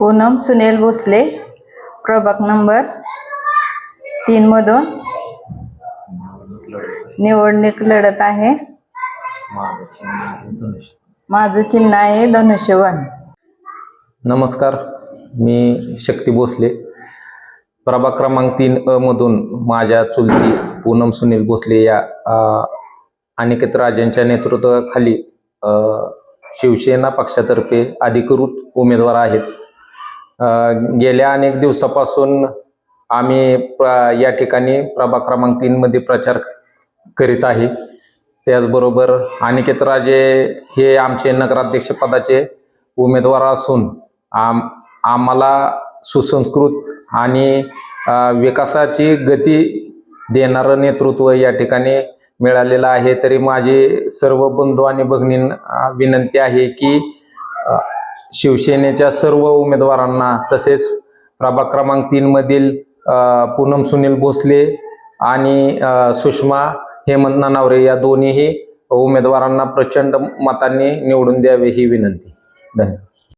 पूनम सुनील भोसले प्रभाग नंबर तीन मधून निवडणूक लढत आहे. माझं चिन्ह आहे धनुष्यबाण नमस्कार मी शक्ती भोसले. प्रभाग क्रमांक तीन अ मधून माझ्या चुलती पूनम सुनील भोसले या अनिकेत राजेंच्या नेतृत्वाखाली शिवसेना पक्षातर्फे अधिकृत उमेदवार आहेत. गेल्या अनेक दिवसापासून आम्ही या ठिकाणी प्रभाग क्रमांक तीन मध्ये प्रचार करीत आहे. त्याचबरोबर अनिकेत राजे हे आमचे नगराध्यक्ष पदाचे उमेदवार असून आम आम्हाला सुसंस्कृत आणि विकासाची गती देणारं नेतृत्व या ठिकाणी मिळालेलं आहे. तरी माझी सर्व बंधू आणि भगिनींना विनंती आहे की शिवसेनेच्या सर्व उमेदवारांना तसेच प्रभाग क्रमांक तीन मधील पूनम सुनील भोसले आणि सुषमा हेमंत नानावरे या दोन्हीही उमेदवारांना प्रचंड मतांनी निवडून द्यावे ही विनंती. धन्यवाद.